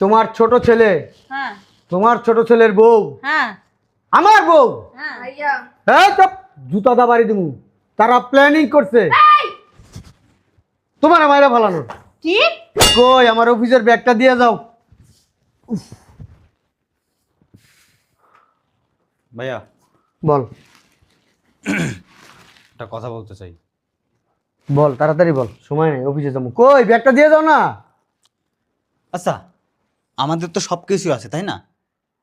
তোমার ছোট ছেলে। হ্যাঁ। তোমার ছোট ছেলের বউ। হ্যাঁ। আমার বউ। হ্যাঁ। হ্যাঁ জুতা দা বাড়ি দিমু। তারা প্ল্যানিং করছে। তোমার ফালানোর। কি? কই আমার অফিসের ব্যাগটা দিয়ে যাও। ভাইয়া। বল। একটা কথা বলতে চাই। বল তাড়াতাড়ি বল। সময় নেই অফিসে যাব। কই ব্যাগটা দিয়ে যাও না। আচ্ছা আমাদের তো সব কিছু আছে তাই না?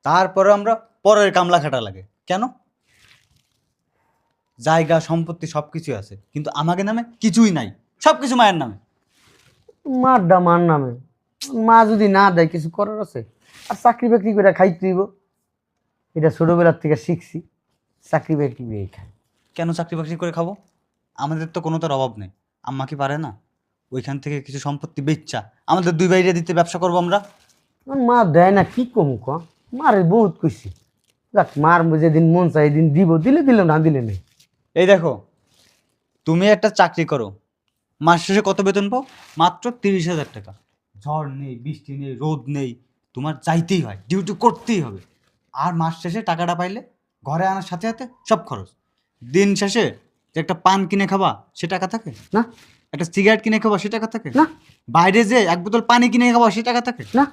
তারপরে আমরা পরের কামলা খাটা লাগে। কেন? জায়গা সম্পত্তি সব কিছু আছে কিন্তু আমাকে নামে কিছুই নাই। সব কিছু মায়ের নামে। মার মারডা মার নামে। মা যদি না দেয় কিছু করার আছে? আর চাকরি বাকরি করে খাইতে দিব এটা ছোটবেলার থেকে শিখছি। চাকরি বাকরি করে খাই। কেন চাকরি বাকরি করে খাব? আমাদের তো কোনো তার অভাব নেই। আম্মা কি পারে না? ওইখান থেকে কিছু সম্পত্তি বেচ্চা আমাদের দুই বাইরে দিতে ব্যবসা করব আমার। মা দেয় না কি কম ক? মারে বহুত কইছি। যাক মার যেদিন মন চাই দিন দিব দিলে দিল না দিলে নেই। এই দেখো তুমি একটা চাকরি করো মাস শেষে কত বেতন পাও? মাত্র তিরিশ হাজার টাকা। ঝড় নেই বৃষ্টি নেই রোদ নেই তোমার যাইতেই হয় ডিউটি করতেই হবে। আর মাস শেষে টাকাটা পাইলে ঘরে আনার সাথে সাথে সব খরচ। দিন শেষে যে একটা পান কিনে খাবা সে টাকা থাকে? না। একটা সিগারেট কিনে খাবা সে টাকা থাকে? না। বাইরে যে এক বোতল পানি কিনে খাবা সে টাকা থাকে? না।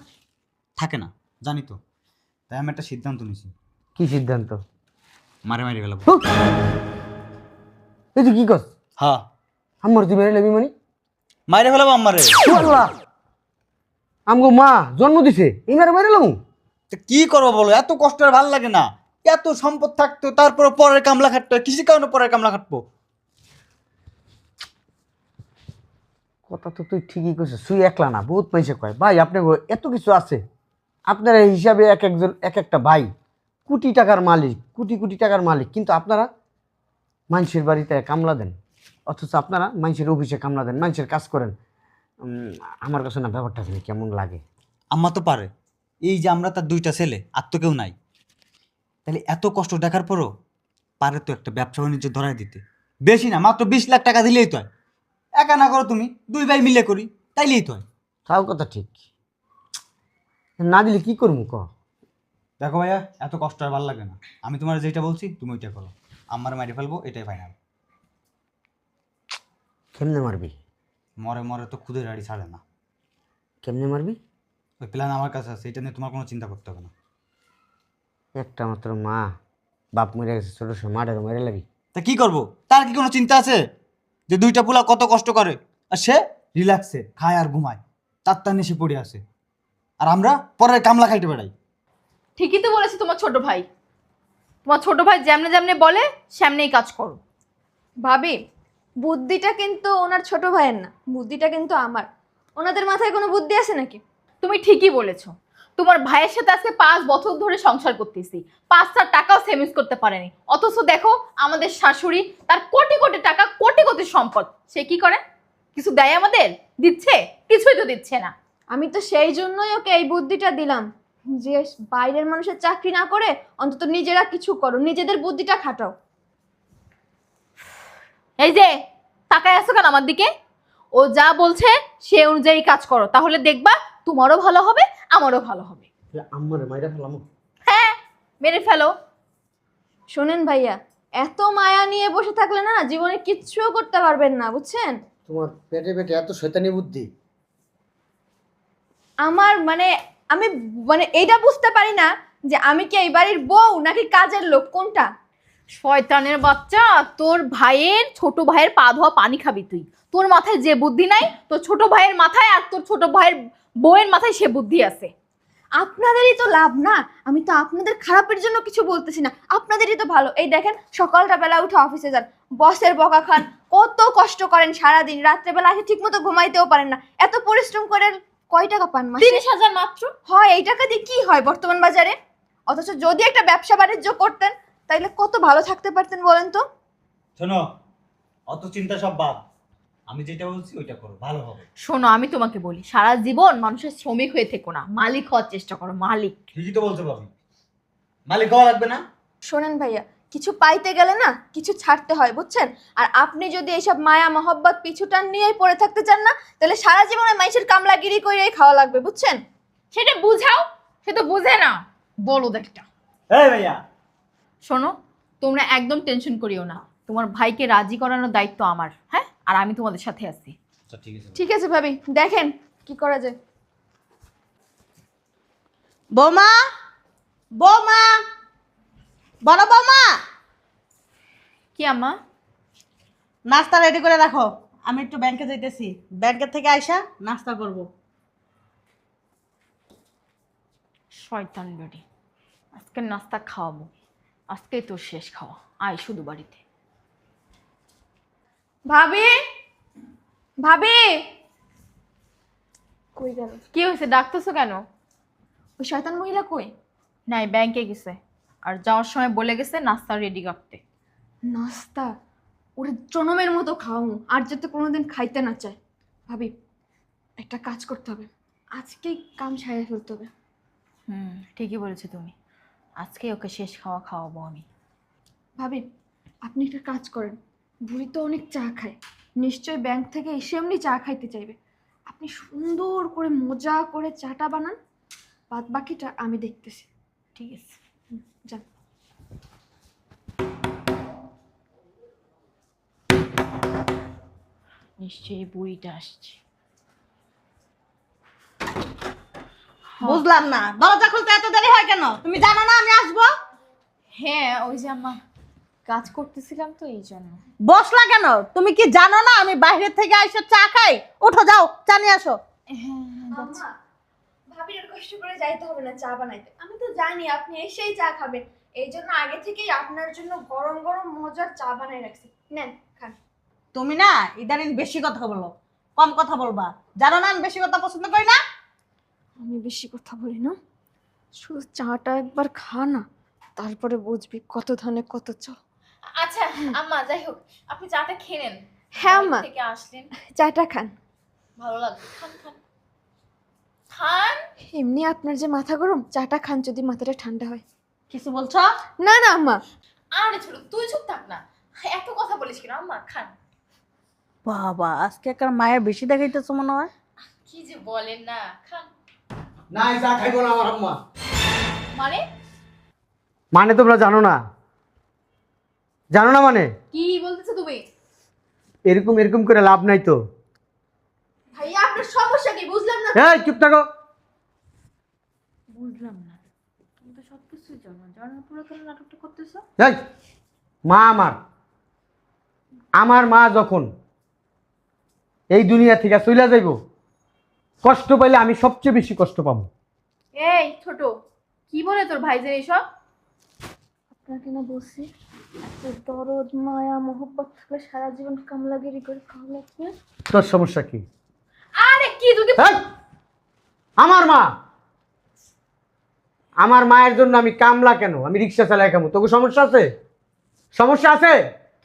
থাকে না জানি তো। তাই আমি একটা সিদ্ধান্ত নিয়েছি। কি সিদ্ধান্ত? মারে মারি ফেলাবো হুঁ। এই তুই কি কর হ্যাঁ। আমার তুই মেরে লেবি মানে? মারে ফেলাবো আমারে আল্লাহ আমগো মা জন্ম দিছে ইমারে মেরে লামু? তো কি করব বলো এত কষ্ট আর ভালো লাগে না। এত সম্পদ থাকতো তারপর পরের কামলা খাটতো হয় কিসের কারণে পরের কামলা খাটবো? কথা তো তুই ঠিকই কইছিস তুই একলা না বহুত পয়সা কয়। ভাই আপনি এত কিছু আছে। আপনার এই হিসাবে এক একজন এক একটা ভাই কোটি টাকার মালিক কোটি কোটি টাকার মালিক কিন্তু আপনারা মানুষের বাড়িতে কামলা দেন অথচ আপনারা মানুষের অফিসে কামলা দেন মানুষের কাজ করেন। আমার কাছে না ব্যাপারটা জানি কেমন লাগে। আম্মা তো পারে। এই যে আমরা তার দুইটা ছেলে আর তো কেউ নাই। তাহলে এত কষ্ট দেখার পরও পারে তো একটা ব্যবসা বাণিজ্য ধরাই দিতে। বেশি না মাত্র বিশ লাখ টাকা দিলেই তো হয়। একা না করো তুমি দুই ভাই মিলে করি তাইলেই তো হয়। তাও কথা ঠিক। না দিলে কি করব ক? দেখো ভাইয়া এত কষ্ট আর ভালো লাগে না। আমি তোমার যেটা বলছি তুমি ওইটা করো। আমার মারি ফেলব এটাই ফাইনাল কেমনে মারবি? মরে মরে তো খুদের গাড়ি ছাড়ে না। কেমনে মারবি? ওই প্ল্যান আমার কাছে আছে এটা নিয়ে তোমার কোনো চিন্তা করতে হবে না। একটা মাত্র মা বাপ মরে গেছে ছোট সময় মাঠের মেরে লাগি। তা কি করব? তার কি কোনো চিন্তা আছে? যে দুইটা পোলা কত কষ্ট করে আর সে রিল্যাক্সে খায় আর ঘুমায়। তার তার নিশে পড়ে আছে। আর আমরা পরের কামলা খাইতে বেড়াই। ঠিকই তো বলেছে তোমার ছোট ভাই। তোমার ছোট ভাই যেমনে যেমনে বলে সেমনেই কাজ করো। ভাবি বুদ্ধিটা কিন্তু ওনার ছোট ভাইয়ের না বুদ্ধিটা কিন্তু আমার। ওনাদের মাথায় কোনো বুদ্ধি আছে নাকি? তুমি ঠিকই বলেছ। তোমার ভাইয়ের সাথে আজকে পাঁচ বছর ধরে সংসার করতেছি। পাঁচটা টাকাও সেভিংস করতে পারেনি। অথচ দেখো আমাদের শাশুড়ি তার কোটি কোটি টাকা কোটি কোটি সম্পদ। সে কি করে? কিছু দেয় আমাদের? দিচ্ছে? কিছুই তো দিচ্ছে না। আমি তো সেই জন্যই ওকে এই বুদ্ধিটা দিলাম যে বাইরের মানুষের চাকরি না করে অন্তত নিজেরা কিছু করো নিজেদের বুদ্ধিটা খাটাও। এই যে তাকায় আছো কেন আমার দিকে? ও যা বলছে সে অনুযায়ী কাজ করো তাহলে দেখবা তোমারও ভালো হবে আমারও ভালো হবে। আমার মাইরা ফেলাম হ্যাঁ মেরে ফেলো। শোনেন ভাইয়া এত মায়া নিয়ে বসে থাকলে না জীবনে কিচ্ছুও করতে পারবেন না বুঝছেন? তোমার পেটে পেটে এত শৈতানি বুদ্ধি। আমার মানে আমি মানে এইটা বুঝতে পারি না যে আমি কি এই বাড়ির বউ নাকি কাজের লোক কোনটা? শয়তানের বাচ্চা তোর ভাইয়ের ছোট ভাইয়ের পা ধোয়া পানি খাবি তুই। তোর মাথায় যে বুদ্ধি নাই তোর ছোট ভাইয়ের মাথায় আর তোর ছোট ভাইয়ের বউয়ের মাথায় সে বুদ্ধি আছে। আপনাদেরই তো লাভ না? আমি তো আপনাদের খারাপের জন্য কিছু বলতেছি না। আপনাদেরই তো ভালো। এই দেখেন সকালটা বেলা উঠে অফিসে যান। বসের বকা খান। কত কষ্ট করেন সারাদিন। রাত্রেবেলা এসে ঠিক মতো ঘুমাইতেও পারেন না। এত পরিশ্রম করে কয় টাকা পান মাসে? তিরিশ হাজার মাত্র। হয় এই টাকা দিয়ে কি হয় বর্তমান বাজারে? অথচ যদি একটা ব্যবসা বাণিজ্য করতেন তাইলে কত ভালো থাকতে পারতেন বলেন তো? শোনো অত চিন্তা সব বাদ। আমি যেটা বলছি ওইটা করো ভালো হবে। শোনো আমি তোমাকে বলি সারা জীবন মানুষের শ্রমিক হয়ে থেকো না মালিক হওয়ার চেষ্টা করো মালিক। ঠিকই তো বলতে পারবি মালিক হওয়া লাগবে না? শোনেন ভাইয়া কিছু পাইতে গেলে না কিছু ছাড়তে হয় বুঝছেন? আর আপনি যদি এইসব মায়া মহব্বত পিছুটান নিয়েই পড়ে থাকতে চান না তাহলে সারা জীবনে মাইসের কামলাগিরি করেই খাওয়া লাগবে বুঝছেন? সেটা বুঝাও সে তো বুঝে না। বলো দেখটা। এই ভাইয়া। শোনো তোমরা একদম টেনশন করিও না। তোমার ভাইকে রাজি করানোর দায়িত্ব আমার হ্যাঁ? আর আমি তোমাদের সাথে আছি। আচ্ছা ঠিক আছে। ঠিক আছে ভাবি দেখেন কি করা যায়। বোমা! বৌমা! বড় বৌমা। কি আম্মা? নাস্তা রেডি করে রাখো। আমি একটু ব্যাংকে যাইতেছি। ব্যাংকের থেকে আইসা নাস্তা করব। শয়তান বেডি। আজকে নাস্তা খাওয়াবো। আজকেই তোর শেষ খাওয়া। আয় শুধু বাড়িতে। ভাবি? ভাবি? কই গেল? কি হয়েছে? ডাকতেছো কেন? ওই শয়তান মহিলা কই? নাই ব্যাংকে গেছে। আর যাওয়ার সময় বলে গেছে নাস্তা রেডি করতে। নাস্তা? ওরে জনমের মতো খাওয়ামু আর যাতে কোনোদিন খাইতে না চায়। ভাবি একটা কাজ করতে হবে। আজকেই কাম সারিয়ে ফেলতে হবে। হুম ঠিকই বলেছ তুমি। আজকে ওকে শেষ খাওয়া খাওয়াবো আমি। ভাবি আপনি একটা কাজ করেন। বুড়ি তো অনেক চা খায়। নিশ্চয়ই ব্যাংক থেকে এসে এমনি চা খাইতে চাইবে। আপনি সুন্দর করে মজা করে চাটা বানান বাদ বাকিটা আমি দেখতেছি। ঠিক আছে। যান নিশ্চয়ই বুড়িটা আসছে। বুঝলাম না। দরজা খুলতে এত দেরি হয় কেন? তুমি জানো না আমি আসব? হ্যাঁ ওই যে আমা কাজ করতেছিলাম তো এই জন্য। বসলা কেন? তুমি কি জানো না আমি বাইরে থেকে আইসা চা খাই? উঠো যাও চা নিয়ে আসো। আম্মা, ভাবির কষ্ট করে যাইতে হবে না চা বানাইতে। তো জানি আপনি এসেই চা খাবেন। এই জন্য আগে থেকেই আপনার জন্য গরম গরম মজার চা বানাই রাখছি। নেন খান। তুমি না ইদানিং বেশি কথা বলো কম কথা বলবা। জানো না আমি বেশি কথা পছন্দ করি না? আমি বেশি কথা বলি না। শুধু চাটা একবার খা না তারপরে বুঝবি কত ধানে কত চাল আচ্ছা আম্মা যাই হোক আপনি চাটা খেয়ে নেন। হ্যাঁ, আম্মা। থেকে আসলেন। চাটা খান। ভালো লাগবে খান খান। খান? এমনি আপনার যে মাথা গরম চাটা খান যদি মাথাটা ঠান্ডা হয়। কিছু বলছো? না না আম্মা। আরে ছোট তুই চুপ থাক না। এত কথা বলিস কেন আম্মা খান। বাবা আজকে একটা মায়ের বেশি দেখাইতেছো মনে হয়। কি যে বলেন না খান। না এই চা খাইবো না আমার আম্মা। মানে? মানে তোমরা জানো না। জানো না মানে? কি বলতেছো তুমি? এরকম এরকম করে লাভ নাই তো ভাইয়া আপনার সমস্যা কি বুঝলাম না এই চুপ থাকো। বুঝলাম না। তুমি তো সব কিছুই জানো জানার পরে কেন নাটকটা করতেছো? এই মা আমার। আমার মা যখন এই দুনিয়া থেকে চলে যাইব কষ্ট পাইলে আমি সবচেয়ে বেশি কষ্ট পাবো। এই ছোট কি বলে তোর ভাইজের এইসব আপনাকে না বলছি দরদ মায়া মোহব্বত থাকলে সারা জীবন কামলাগিরি করে লাগবে। তোর সমস্যা কি? আরে কি তুই কি- এই! আমার মা। আমার মায়ের জন্য আমি কামলা কেন? আমি রিক্সা চালাই কেমন? তোকে সমস্যা আছে? সমস্যা আছে?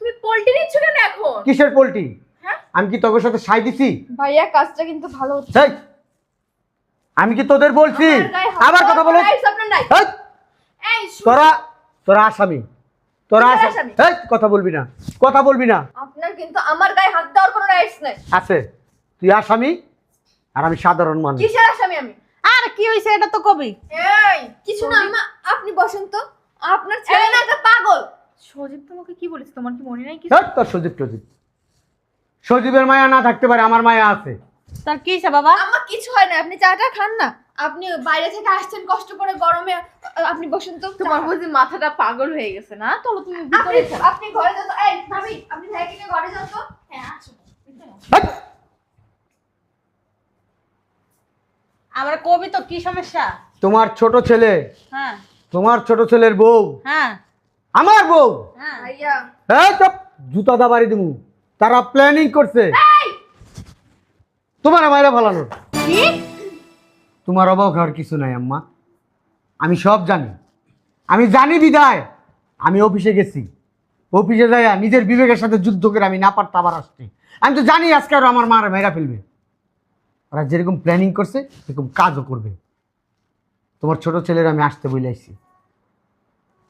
তুমি পোল্ট্রি নিচ্ছ কেন এখন? কিসের পোল্ট্রি? হ্যাঁ? আমি কি তোদের সাথে সাই দিছি? ভাইয়া কাজটা কিন্তু ভালো হচ্ছে। আমি কি তোদের বলছি? আবার কথা বলো। তোরা তোরা আসামি। তোরা আসামি। কথা বলবি না। কথা বলবি না। আপনার কিন্তু আমার গায়ে হাত দেওয়ার কোনো রাইটস নাই। আছে। তুই আসামি? আর আমি সাধারণ মানুষ। কিসের আসামি আমি? আর কি হয়েছে এটা তো কবি? এই কিছু না আম্মা আপনি বসেন তো। আপনার ছেলে না একটা পাগল। সজীব তোমাকে কি বলেছে? তোমার কি মনে নাই কি ধ্যাৎ, তোর সজীব টজীব সজীবের মায়া না থাকতে পারে আমার মায়া আছে। তার কি হয়েছে বাবা? আম্মা কিছু হয় না আপনি চাটা খান না। আপনি বাইরে থেকে আসছেন কষ্ট করে গরমে আপনি বসেন তো। তোমার বুঝি মাথাটা পাগল হয়ে গেছে না? চলো তুমি আপনি ভিতরে যাও। আপনি ঘরে তো। এই ভাবি আপনি ভাইকে ঘরে যান তো। হ্যাঁ আসো। আমার কবি তো কি সমস্যা? তোমার ছোট ছেলে। হ্যাঁ। তোমার ছোট ছেলের বউ। হ্যাঁ। আমার বউ? হ্যাঁ। এই জুতা দা বাড়ি দিমু। তারা প্ল্যানিং করছে। তোমার মায়েরা কি? তোমার অবাক হওয়ার কিছু নাই আম্মা। আমি সব জানি। আমি জানি বিদায়। আমি অফিসে গেছি। অফিসে যাইয়া নিজের বিবেকের সাথে যুদ্ধ করে আমি না পারতাম আবার আসতে। আমি তো জানি আজকে আরও আমার মার মেয়েরা ফেলবে। ওরা যেরকম প্ল্যানিং করছে সেরকম কাজও করবে। তোমার ছোট ছেলের আমি আসতে বইলাইছি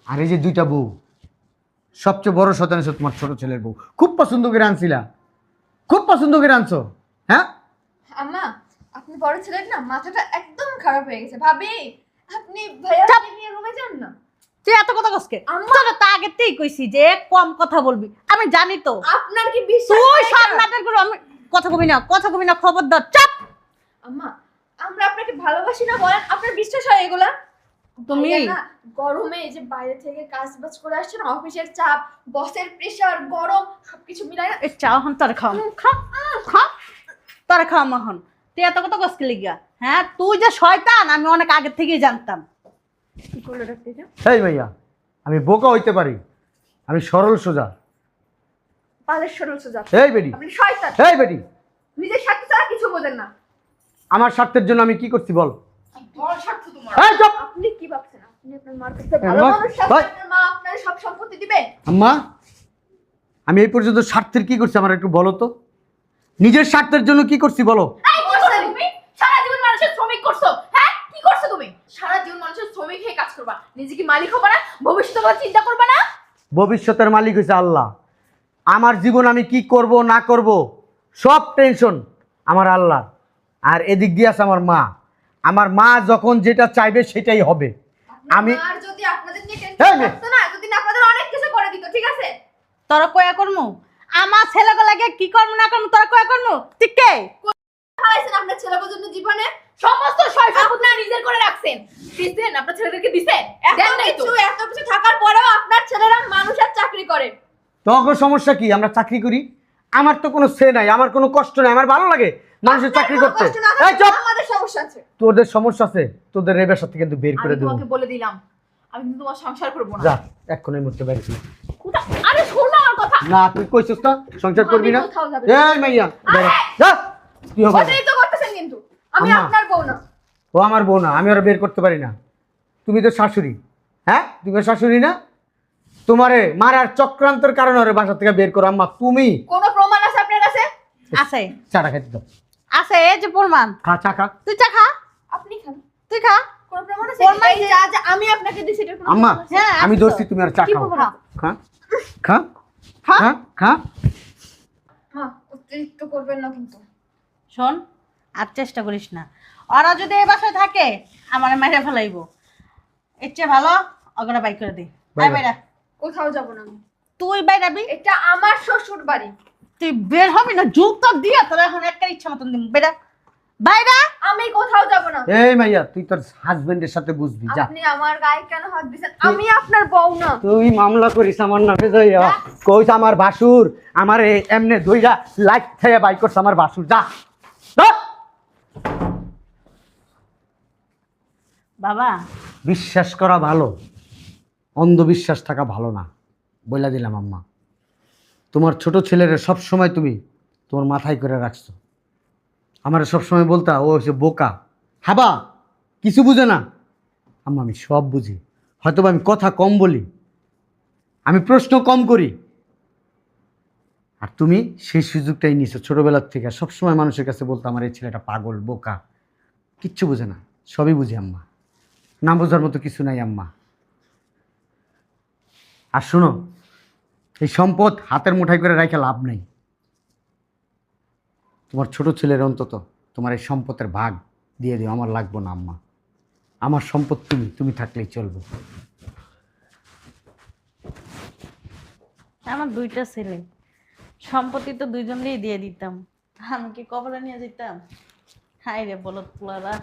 আর এই যে দুইটা বউ সবচেয়ে বড় শতাংশ তোমার ছোট ছেলের বউ। খুব পছন্দ করে আনছিলা। খুব পছন্দ করে আনছো হ্যাঁ? আম্মা আপনি বড় ছেলের না মাথাটা একদম খারাপ হয়ে গেছে। ভাবি আপনি ভাইয়া নিয়ে রুমে যান না। তুই এত কথা কসকে। তোরা তা আগেতেই কইছি যে কম কথা বলবি। আমি জানি তো। আপনার কি বিশ্বাস তুই সব নাটক করবি আমি কথা কবি না কথা কবি না খবরদার চাপ! আম্মা আমরা আপনাকে ভালোবাসি না বলেন আপনার বিশ্বাস হয় এগুলা? তুমি- না, গরমে এই যে বাইরে থেকে কাজ বাজ করে আসছেন অফিসের চাপ বসের প্রেশার গরম সবকিছু মিলাই না। এই চা হন তোর খাও খা খা। তোর খাও মাখন তুই এত কথা কসকে লিগা? হ্যাঁ তুই যে শয়তান আমি অনেক আগে থেকেই জানতাম। কি করল ডাক্তার এই ভাইয়া আমি বোকা হইতে পারি। আমি সরল সোজা। পালের সরল সোজা। এই বেডি আপনি শয়তান। এই বেডি নিজের স্বার্থ ছাড়া কিছু বোঝেন না। আমার স্বার্থের জন্য আমি কি করছি বল? স্বার্থ তোমার। এই চুপ! আপনি কি ভাবছেন? আপনি আপনার মার কাছে ভালো মানুষ আপনার মা আপনার সব সম্পত্তি দিবে। আম্মা আমি এই পর্যন্ত স্বার্থের কি করছি আমার একটু বলো তো? নিজের স্বার্থের জন্য কি করছি বলো? এই, কি করছ তুমি? সারা জীবন মানুষের শ্রমিক করছ হ্যাঁ? কি করছ তুমি? সারা জীবন মানুষের শ্রমিক হয়ে কাজ করবা। নিজে কি মালিক হবা না ভবিষ্যতের কথা চিন্তা করবা না। ভবিষ্যতের মালিক হয়েছে আল্লাহ। আমার জীবন আমি কি করব না করব সব টেনশন আমার আল্লাহ আর এদিক দিয়ে আছে আমার মা। আমার মা যখন যেটা চাইবে সেটাই হবে। আমি আর যদি আপনাদের নিয়ে টেনশন থাকতো না এতদিন আপনাদের অনেক কিছু করে দিত ঠিক আছে? তোরা কয়া করমু? আমার ছেলেকে লাগে কি করব না করব তোরা কয়া করমু? ঠিক কে? হারাইছেন আপনার জীবনে? সমস্ত নিজের করে রাখছেন। দিছেন আপনার ছেলেদেরকে দিছেন? এত দেন নাই তো। এত কিছু থাকার পরেও আপনার ছেলেরা মানুষের চাকরি করে। তখন সমস্যা কি? আমরা চাকরি করি? আমার তো কোনো সে নাই আমার কোনো কষ্ট নাই আমার ভালো লাগে। মানুষের চাকরি করতে। এই চুপ! আমাদের সমস্যা আছে। তোদের সমস্যা আছে তোদের এই বাসা থেকে কিন্তু বের আমি করে দেবো। তোমাকে বলে দিলাম আমি কিন্তু তোমার সংসার করব না। যা আরে শোনো আমার কথা। না তুই কইছিস না সংসার করবি না? এই মাইয়া যা তুই হবে অতিরিক্ত করতেছেন কিন্তু। আমি আপনার বউ না। ও আমার বউ না আমি ওরা বের করতে পারি না। তুমি তো শাশুড়ি হ্যাঁ? তুমি শাশুড়ি না? তোমারে মারার চক্রান্তর কারণে ওরে বাসা থেকে বের করো আম্মা। তুমি? কোনো প্রমাণ আছে আপনার কাছে? আছে। চাটা খাইতে দাও। আছে এই যে প্রমাণ। খা চা খা। তুই চা খা। আপনি খান। তুই খা। কোনো প্রমাণ আছে? প্রমাণ এই যা যা আমি আপনাকে দিছি এটার কোনো আম্মা হ্যাঁ, আমি। ধরছি তুমি আর চা খাও। খা খা খা। খা খা। মা অতিরিক্ত করবেন না কিন্তু। শোন আর চেষ্টা করিস না। ওরা যদি এই বাসায় থাকে আমার মেরে ফেলাইব। এর চেয়ে ভালো অগরা বাই করে দে। Bye bye. বাইরা কোথাও যাব না আমি। তুই বাইরাবি। এটা আমার শ্বশুর বাড়ি তুই বের হবি না? যুগ তো দিয়ে তোর এখন একটা ইচ্ছা মতন দিন বেরা বাইরা। আমি কোথাও যাব না। এই মাইয়া তুই তোর হাজবেন্ডের সাথে বুঝবি যা। আপনি আমার গায়ে কেন হাত দিছেন? আমি আপনার বউ না। তুই মামলা করিস আমার নামে যাইয়া। কইস আমার বাসুর আমার এমনে ধইরা লাইট থেকে বাই করছে আমার বাসুর যা। যা। বাবা। বিশ্বাস করা ভালো। অন্ধবিশ্বাস থাকা ভালো না। বইলা দিলাম আম্মা। তোমার ছোট ছেলের সব সময় তুমি তোমার মাথায় করে রাখছো। আমার সব সময় বলতা, ও হচ্ছে বোকা। হাবা, কিছু বুঝে না? আম্মা, আমি সব বুঝি। হয়তোবা আমি কথা কম বলি। আমি প্রশ্ন কম করি। আর তুমি সেই সুযোগটাই নিছো ছোটবেলার থেকে। সবসময় মানুষের কাছে বলতো, আমার এই ছেলেটা পাগল, বোকা। কিচ্ছু বুঝে না। সবই বুঝি, আম্মা। না বোঝার মতো কিছু নাই, আম্মা। আর শোনো এই সম্পদ হাতের মুঠাই করে রাখে লাভ নেই। তোমার ছোট ছেলের অন্তত তোমার এই সম্পদের ভাগ দিয়ে দিও, আমার লাগবো না, আম্মা। আমার সম্পদ তুমি তুমি থাকলেই চলবে। আমার দুইটা ছেলে। সম্পত্তি তো দুইজনেই দিয়ে দিতাম। আমি কি কবরে নিয়ে যেতাম? হাই রে বলত পোলারা।